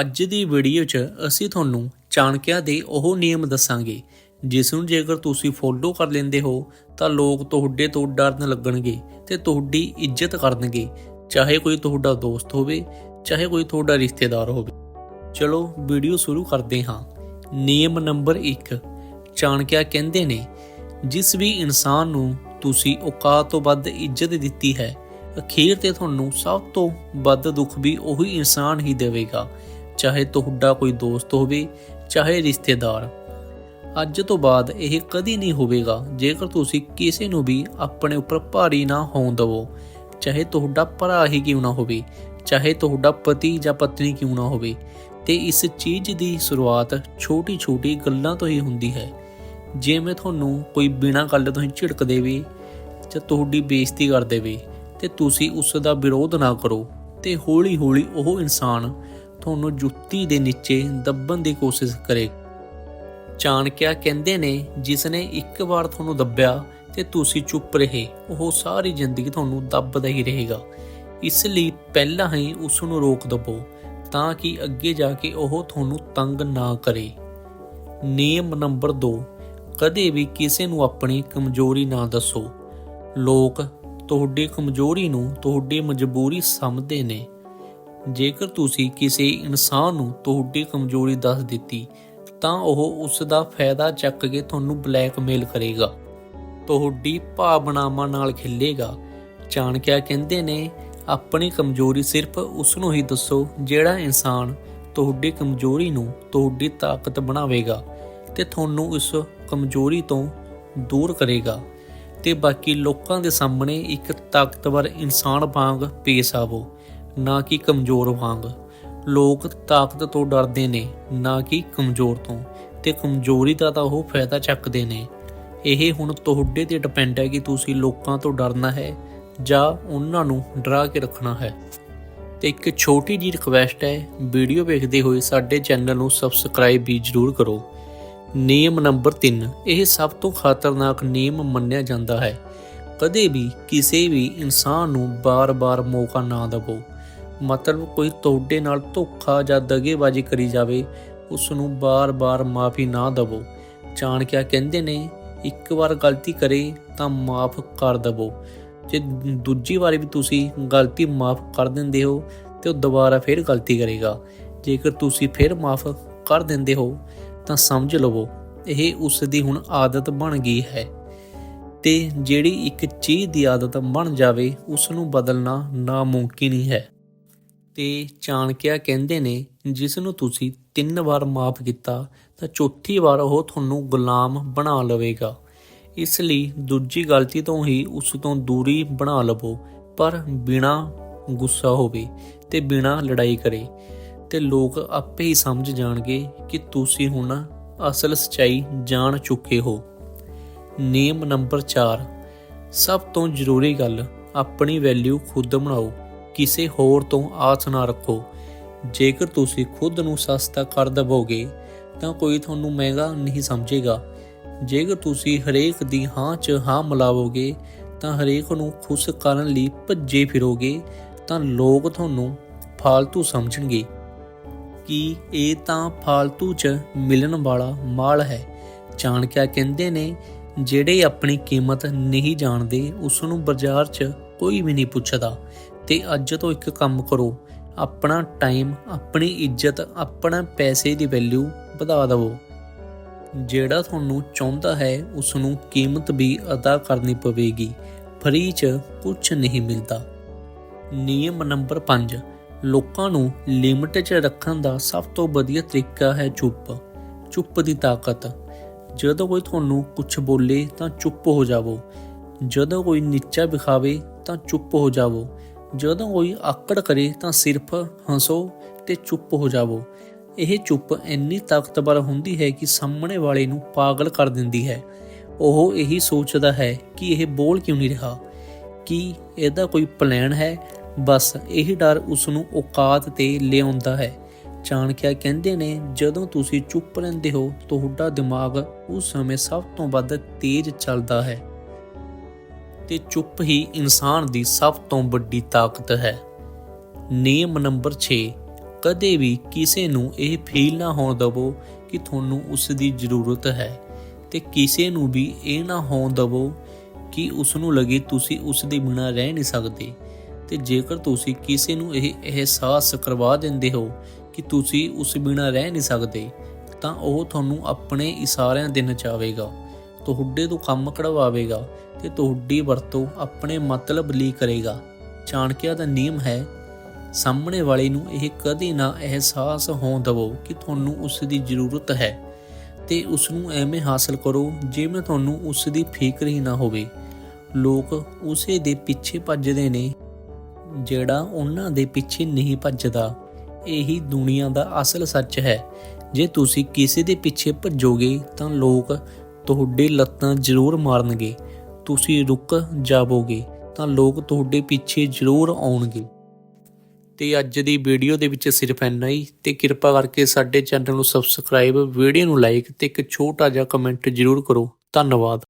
ਅੱਜ ਦੀ ਵੀਡੀਓ 'ਚ ਅਸੀਂ ਤੁਹਾਨੂੰ ਚਾਣਕਿਆ ਦੇ ਉਹ ਨਿਯਮ ਦੱਸਾਂਗੇ, ਜਿਸ ਨੂੰ ਜੇਕਰ ਤੁਸੀਂ ਫੋਲੋ ਕਰ ਲੈਂਦੇ ਹੋ, ਤਾਂ ਲੋਕ ਤੁਹਾਡੇ ਤੋਂ ਡਰਨ ਲੱਗਣਗੇ ਤੇ ਤੁਹਾਡੀ ਇੱਜ਼ਤ ਕਰਨਗੇ। ਚਾਹੇ ਕੋਈ ਤੁਹਾਡਾ ਦੋਸਤ ਹੋਵੇ, ਚਾਹੇ ਕੋਈ ਤੁਹਾਡਾ ਰਿਸ਼ਤੇਦਾਰ ਹੋਵੇ। ਚਲੋ, ਵੀਡੀਓ ਸ਼ੁਰੂ ਕਰਦੇ ਹਾਂ। ਨਿਯਮ ਨੰਬਰ 1 ਚਾਣਕਿਆ ਕਹਿੰਦੇ ਨੇ, ਜਿਸ ਵੀ ਇਨਸਾਨ ਨੂੰ ਤੁਸੀਂ ਔਕਾਤ ਤੋਂ ਵੱਧ ਇੱਜ਼ਤ ਦਿੱਤੀ ਹੈ, ਅਖੀਰ ਤੇ ਤੁਹਾਨੂੰ ਸਭ ਤੋਂ ਵੱਧ ਦੁੱਖ ਵੀ ਉਹੀ ਇਨਸਾਨ ਹੀ ਦੇਵੇਗਾ। ਚਾਹੇ ਤੁਹਾਡਾ ਕੋਈ ਦੋਸਤ ਹੋਵੇ, ਚਾਹੇ ਰਿਸ਼ਤੇਦਾਰ। ਅੱਜ ਤੋਂ ਬਾਅਦ ਇਹ ਕਦੀ ਨਹੀਂ ਹੋਵੇਗਾ, ਜੇਕਰ ਤੁਸੀਂ ਕਿਸੇ ਨੂੰ ਵੀ ਆਪਣੇ ਉੱਪਰ ਭਾਰੀ ਨਾ ਹੋਣ ਦਿਵੋ। ਚਾਹੇ ਤੁਹਾਡਾ ਭਰਾ ਹੀ ਕਿਉਂ ਨਾ ਹੋਵੇ, ਚਾਹੇ ਤੁਹਾਡਾ ਪਤੀ ਜਾਂ ਪਤਨੀ ਕਿਉਂ ਨਾ ਹੋਵੇ, ਤੇ ਇਸ ਚੀਜ਼ ਦੀ ਸ਼ੁਰੂਆਤ ਛੋਟੀ-ਛੋਟੀ ਗੱਲਾਂ ਤੋਂ ਹੀ ਹੁੰਦੀ ਹੈ। ਜਿਵੇਂ ਤੁਹਾਨੂੰ ਕੋਈ ਬਿਨਾਂ ਗੱਲ ਤੋਂ ਹੀ ਝਿੜਕ ਦੇਵੇ, ਜਾਂ ਤੁਹਾਡੀ ਬੇਇੱਜ਼ਤੀ ਕਰ ਦੇਵੇ, ਤੇ ਤੁਸੀਂ ਉਸ ਦਾ ਵਿਰੋਧ ਨਾ ਕਰੋ, ਤੇ ਹੌਲੀ-ਹੌਲੀ ਉਹ ਇਨਸਾਨ ਤੁਹਾਨੂੰ ਜੁੱਤੀ ਦੇ ਨੀਚੇ ਦੱਬਣ ਦੀ ਕੋਸ਼ਿਸ਼ ਕਰੇ। ਚਾਣਕਿਆ ਕਹਿੰਦੇ ਨੇ ਜਿਸ ਨੇ ਇੱਕ ਵਾਰ ਤੁਹਾਨੂੰ ਦੱਬਿਆ ਤੇ ਤੁਸੀਂ ਚੁੱਪ ਰਹੇ, ਉਹ ਸਾਰੀ ਜ਼ਿੰਦਗੀ ਤੁਹਾਨੂੰ ਦੱਬਦਾ ਹੀ ਰਹੇਗਾ। ਇਸ ਲਈ ਪਹਿਲਾਂ ਹੀ ਉਸ ਨੂੰ ਰੋਕ ਦਵੋ ਤਾਂ ਕਿ ਅੱਗੇ ਜਾ ਕੇ ਉਹ ਤੁਹਾਨੂੰ ਤੰਗ ਨਾ ਕਰੇ। ਨਿਯਮ ਨੰਬਰ 2 ਕਦੇ ਵੀ ਕਿਸੇ ਨੂੰ ਆਪਣੀ ਕਮਜ਼ੋਰੀ ਨਾ ਦੱਸੋ। ਲੋਕ ਤੁਹਾਡੀ ਕਮਜ਼ੋਰੀ ਨੂੰ ਤੁਹਾਡੀ ਮਜਬੂਰੀ ਸਮਝਦੇ ਨੇ। ਜੇਕਰ ਤੁਸੀਂ ਕਿਸੇ ਇਨਸਾਨ ਨੂੰ ਤੁਹਾਡੀ ਕਮਜ਼ੋਰੀ ਦੱਸ ਦਿੱਤੀ, ਤਾਂ ਉਹ ਉਸ ਦਾ ਫਾਇਦਾ ਚੱਕ ਕੇ ਤੁਹਾਨੂੰ ਬਲੈਕਮੇਲ ਕਰੇਗਾ। ਤੁਹਾਡੀ ਭਾਵਨਾਵਾਂ ਨਾਲ ਖਿੱਲੇਗਾ। ਚਾਣਕਿਆ ਕਹਿੰਦੇ ਨੇ, ਆਪਣੀ ਕਮਜ਼ੋਰੀ ਸਿਰਫ ਉਸ ਨੂੰ ਹੀ ਦੱਸੋ ਜਿਹੜਾ ਇਨਸਾਨ ਤੁਹਾਡੀ ਕਮਜ਼ੋਰੀ ਨੂੰ ਤੁਹਾਡੀ ਤਾਕਤ ਬਣਾਵੇਗਾ ਤੇ ਤੁਹਾਨੂੰ ਉਸ ਕਮਜ਼ੋਰੀ ਤੋਂ ਦੂਰ ਕਰੇਗਾ ਤੇ ਬਾਕੀ ਲੋਕਾਂ ਦੇ ਸਾਹਮਣੇ ਇੱਕ ਤਾਕਤਵਰ ਇਨਸਾਨ ਵਾਂਗ ਪੇਸ਼ ਆਵੋ। ਨਾ ਕਿ ਕਮਜ਼ੋਰ ਵਾਂਗ। ਲੋਕ ਤਾਕਤ ਤੋਂ ਡਰਦੇ ਨੇ, ਨਾ ਕਿ ਕਮਜ਼ੋਰ ਤੋਂ, ਤੇ ਕਮਜ਼ੋਰੀ ਦਾ ਤਾਂ ਉਹ ਫਾਇਦਾ ਚੱਕਦੇ ਨੇ। ਇਹ ਹੁਣ ਤੁਹਾਡੇ ਤੇ ਡਿਪੈਂਡ ਹੈ ਕਿ ਤੁਸੀਂ ਲੋਕਾਂ ਤੋਂ ਡਰਨਾ ਹੈ, ਜਾਂ ਉਹਨਾਂ ਨੂੰ ਡਰਾ ਕੇ ਰੱਖਣਾ ਹੈ। ਤੇ ਇੱਕ ਛੋਟੀ ਜਿਹੀ ਰਿਕਵੈਸਟ ਹੈ, ਵੀਡੀਓ ਵੇਖਦੇ ਹੋਏ ਸਾਡੇ ਚੈਨਲ ਨੂੰ ਸਬਸਕ੍ਰਾਈਬ ਵੀ ਜ਼ਰੂਰ ਕਰੋ। ਨਿਯਮ ਨੰਬਰ 3 ਇਹ ਸਭ ਤੋਂ ਖਤਰਨਾਕ ਨਿਯਮ ਮੰਨਿਆ ਜਾਂਦਾ ਹੈ। ਕਦੇ ਵੀ ਕਿਸੇ ਵੀ ਇਨਸਾਨ ਨੂੰ ਬਾਰ-ਬਾਰ ਮੌਕਾ ਨਾ ਦਿਵੋ। ਮਤਲਬ ਕੋਈ ਤੁਹਾਡੇ ਨਾਲ ਧੋਖਾ ਜਾਂ ਦਗੇਬਾਜ਼ੀ ਕਰੀ ਜਾਵੇ ਉਸ ਨੂੰ ਬਾਰ-ਬਾਰ ਮਾਫੀ ਨਾ ਦਿਵੋ। ਚਾਣਕਿਆ ਕਹਿੰਦੇ ਨੇ, ਇੱਕ ਵਾਰ ਗਲਤੀ ਕਰੇ ਤਾਂ ਮਾਫ ਕਰ ਦਿਵੋ। ਜੇ ਦੂਜੀ ਵਾਰੀ ਵੀ ਤੁਸੀਂ ਗਲਤੀ ਮਾਫ ਕਰ ਦਿੰਦੇ ਹੋ, ਤੇ ਉਹ ਦੁਬਾਰਾ ਫਿਰ ਗਲਤੀ ਕਰੇਗਾ। ਜੇਕਰ ਤੁਸੀਂ ਫਿਰ ਮਾਫ ਕਰ ਦਿੰਦੇ ਹੋ, ਤਾਂ ਸਮਝ ਲਵੋ, ਇਹ ਉਸ ਦੀ ਹੁਣ ਆਦਤ ਬਣ ਗਈ ਹੈ। ਤੇ ਜਿਹੜੀ ਇੱਕ ਚੀਜ਼ ਦੀ ਆਦਤ ਬਣ ਜਾਵੇ ਉਸ ਨੂੰ ਬਦਲਣਾ ਨਾਮੁਮਕਿਨ ਹੀ ਹੈ। ਤੇ ਚਾਣਕਿਆ ਕਹਿੰਦੇ ਨੇ, ਜਿਸ ਨੂੰ ਤੁਸੀਂ ਤਿੰਨ ਵਾਰ ਮਾਫ ਕੀਤਾ, ਤਾਂ ਚੌਥੀ ਵਾਰ ਉਹ ਤੁਹਾਨੂੰ ਗੁਲਾਮ ਬਣਾ ਲਵੇਗਾ। ਇਸ ਲਈ ਦੂਜੀ ਗਲਤੀ ਤੋਂ ਹੀ ਉਸ ਤੋਂ ਦੂਰੀ ਬਣਾ ਲਵੋ, ਪਰ ਬਿਨਾ ਗੁੱਸਾ ਹੋਵੇ ਤੇ ਬਿਨਾ ਲੜਾਈ ਕਰੇ। ਤੇ ਲੋਕ ਆਪੇ ਹੀ ਸਮਝ ਜਾਣਗੇ ਕਿ ਤੁਸੀਂ ਹੁਣ ਅਸਲ ਸਚਾਈ ਜਾਣ ਚੁੱਕੇ ਹੋ। ਨੇਮ ਨੰਬਰ 4 ਸਭ ਤੋਂ ਜ਼ਰੂਰੀ ਗੱਲ, ਆਪਣੀ ਵੈਲਿਊ ਖੁਦ ਬਣਾਓ। ਕਿਸੇ ਹੋਰ ਤੋਂ ਆਸ ਨਾ ਰੱਖੋ। ਜੇਕਰ ਤੁਸੀਂ ਖੁਦ ਨੂੰ ਸਸਤਾ ਕਰ ਦਵੋਗੇ, ਤਾਂ ਕੋਈ ਤੁਹਾਨੂੰ ਮਹਿੰਗਾ ਨਹੀਂ ਸਮਝੇਗਾ। ਜੇਕਰ ਤੁਸੀਂ ਹਰੇਕ ਦੀ ਹਾਂ 'ਚ ਹਾਂ ਮਿਲਾਵੋਗੇ, ਤਾਂ ਹਰੇਕ ਨੂੰ ਖੁਸ਼ ਕਰਨ ਲਈ ਭੱਜੇ ਫਿਰੋਗੇ, ਤਾਂ ਲੋਕ ਤੁਹਾਨੂੰ ਫਾਲਤੂ ਸਮਝਣਗੇ। ਕਿ ਇਹ ਤਾਂ ਫਾਲਤੂ 'ਚ ਮਿਲਣ ਵਾਲਾ ਮਾਲ ਹੈ? ਚਾਣਕਿਆ ਕਹਿੰਦੇ ਨੇ, ਜਿਹੜੇ ਆਪਣੀ ਕੀਮਤ ਨਹੀਂ ਜਾਣਦੇ ਉਸ ਨੂੰ ਬਾਜ਼ਾਰ 'ਚ ਕੋਈ ਵੀ ਨਹੀਂ ਪੁੱਛਦਾ। ਤੇ ਅੱਜ ਤੋਂ ਇੱਕ ਕੰਮ ਕਰੋ। ਆਪਣਾ ਟਾਈਮ ਆਪਣੀ ਇੱਜ਼ਤ, ਆਪਣਾ ਪੈਸੇ ਦੀ ਵੈਲਿਊ ਵਧਾ ਦਿਵੋ। ਜਿਹੜਾ ਤੁਹਾਨੂੰ ਚਾਹੁੰਦਾ ਹੈ ਉਸ ਨੂੰ ਕੀਮਤ ਵੀ ਅਦਾ ਕਰਨੀ ਪਵੇਗੀ। ਫ੍ਰੀ 'ਚ ਕੁਝ ਨਹੀਂ ਮਿਲਦਾ। ਨਿਯਮ ਨੰਬਰ 5 ਲੋਕਾਂ ਨੂੰ ਲਿਮਟ 'ਚ ਰੱਖਣ ਦਾ ਸਭ ਤੋਂ ਵਧੀਆ ਤਰੀਕਾ ਹੈ ਚੁੱਪ। ਚੁੱਪ ਦੀ ਤਾਕਤ। ਜਦੋਂ ਕੋਈ ਤੁਹਾਨੂੰ ਕੁਝ ਬੋਲੇ ਤਾਂ ਚੁੱਪ ਹੋ ਜਾਵੋ। ਜਦੋਂ ਕੋਈ ਨੀਚਾ ਵਿਖਾਵੇ ਤਾਂ ਚੁੱਪ ਹੋ ਜਾਵੋ। ਜਦੋਂ ਕੋਈ ਆਕੜ ਕਰੇ ਤਾਂ ਸਿਰਫ ਹੱਸੋ ਤੇ ਚੁੱਪ ਹੋ ਜਾਵੋ। ਇਹ ਚੁੱਪ ਇੰਨੀ ਤਾਕਤਵਰ ਹੁੰਦੀ ਹੈ ਕਿ ਸਾਹਮਣੇ ਵਾਲੇ ਨੂੰ ਪਾਗਲ ਕਰ ਦਿੰਦੀ ਹੈ। ਉਹ ਇਹੀ ਸੋਚਦਾ ਹੈ ਕਿ ਇਹ ਬੋਲ ਕਿਉਂ ਨਹੀਂ ਰਿਹਾ? ਕਿ ਇਹਦਾ ਕੋਈ ਪਲਾਨ ਹੈ? ਬਸ ਇਹ ਡਰ ਉਸ ਨੂੰ ਔਕਾਤ ਤੇ ਲਿਆਉਂਦਾ ਹੈ। ਚਾਣਕਿਆ ਕਹਿੰਦੇ ਨੇ, ਜਦੋਂ ਤੁਸੀਂ ਚੁੱਪ ਰਹਿੰਦੇ ਹੋ, ਤੁਹਾਡਾ ਦਿਮਾਗ ਉਸ ਸਮੇਂ ਸਭ ਤੋਂ ਵੱਧ ਤੇਜ਼ ਚੱਲਦਾ ਹੈ। ਤੇ ਚੁੱਪ ਹੀ ਇਨਸਾਨ ਦੀ ਸਭ ਤੋਂ ਵੱਡੀ ਤਾਕਤ ਹੈ। ਨਿਯਮ ਨੰਬਰ 6 ਕਦੇ ਵੀ ਕਿਸੇ ਨੂੰ ਇਹ ਫੀਲ ਨਾ ਹੋਣ ਦਿਵੋ ਕਿ ਤੁਹਾਨੂੰ ਉਸ ਦੀ ਜ਼ਰੂਰਤ ਹੈ ਤੇ ਕਿਸੇ ਨੂੰ ਵੀ ਇਹ ਨਾ ਹੋਣ ਦਿਵੋ ਕਿ ਉਸ ਨੂੰ ਲੱਗੇ ਤੁਸੀਂ ਉਸ ਦੇ ਬਿਨਾਂ ਰਹਿ ਨਹੀਂ ਸਕਦੇ। ਤੇ ਜੇਕਰ ਤੁਸੀਂ ਕਿਸੇ ਨੂੰ ਇਹ ਅਹਿਸਾਸ ਕਰਵਾ ਦਿੰਦੇ ਹੋ ਕਿ ਤੁਸੀਂ ਉਸ ਬਿਨਾਂ ਰਹਿ ਨਹੀਂ ਸਕਦੇ, ਤਾਂ ਉਹ ਤੁਹਾਨੂੰ ਆਪਣੇ ਇਸ਼ਾਰਿਆਂ ਦੇ ਨਚਾਵੇਗਾ, ਤੁਹਾਡੇ ਤੋਂ ਕੰਮ ਕਢਵਾਵੇਗਾ ਤੇ ਤੁਹਾਡੀ ਵਰਤੋਂ ਆਪਣੇ ਮਤਲਬ ਲਈ ਕਰੇਗਾ। ਚਾਣਕਿਆ ਦਾ ਨਿਯਮ ਹੈ, ਸਾਹਮਣੇ ਵਾਲੇ ਨੂੰ ਇਹ ਕਦੇ ਨਾ ਅਹਿਸਾਸ ਹੋਣ ਦਿਵੋ ਕਿ ਤੁਹਾਨੂੰ ਉਸ ਦੀ ਜ਼ਰੂਰਤ ਹੈ ਤੇ ਉਸ ਨੂੰ ਐਵੇਂ ਹਾਸਲ ਕਰੋ ਜਿਵੇਂ ਤੁਹਾਨੂੰ ਉਸ ਦੀ ਫਿਕਰ ਹੀ ਨਾ ਹੋਵੇ। ਲੋਕ ਉਸੇ ਦੇ ਪਿੱਛੇ ਭੱਜਦੇ ਨੇ ਜਿਹੜਾ ਉਹਨਾਂ ਦੇ ਪਿੱਛੇ ਨਹੀਂ ਭੱਜਦਾ। ਇਹੀ ਦੁਨੀਆ ਦਾ ਅਸਲ ਸੱਚ ਹੈ। ਜੇ ਤੁਸੀਂ ਕਿਸੇ ਦੇ ਪਿੱਛੇ ਭੱਜੋਗੇ ਤਾਂ ਲੋਕ ਤੁਹਾਡੇ ਲੱਤਾਂ ਜ਼ਰੂਰ ਮਾਰਨਗੇ। ਤੁਸੀਂ ਰੁਕ ਜਾਵੋਗੇ, ਤਾਂ ਲੋਕ ਤੁਹਾਡੇ ਪਿੱਛੇ ਜ਼ਰੂਰ ਆਉਣਗੇ। ਤੇ ਅੱਜ ਦੀ ਵੀਡੀਓ ਦੇ ਵਿੱਚ ਸਿਰਫ ਇੰਨਾ ਹੀ, ਤੇ ਕਿਰਪਾ ਕਰਕੇ ਸਾਡੇ ਚੈਨਲ ਨੂੰ ਸਬਸਕ੍ਰਾਈਬ ਵੀਡੀਓ ਨੂੰ ਲਾਈਕ ਤੇ ਇੱਕ ਛੋਟਾ ਜਿਹਾ ਕਮੈਂਟ ਜ਼ਰੂਰ ਕਰੋ। ਧੰਨਵਾਦ।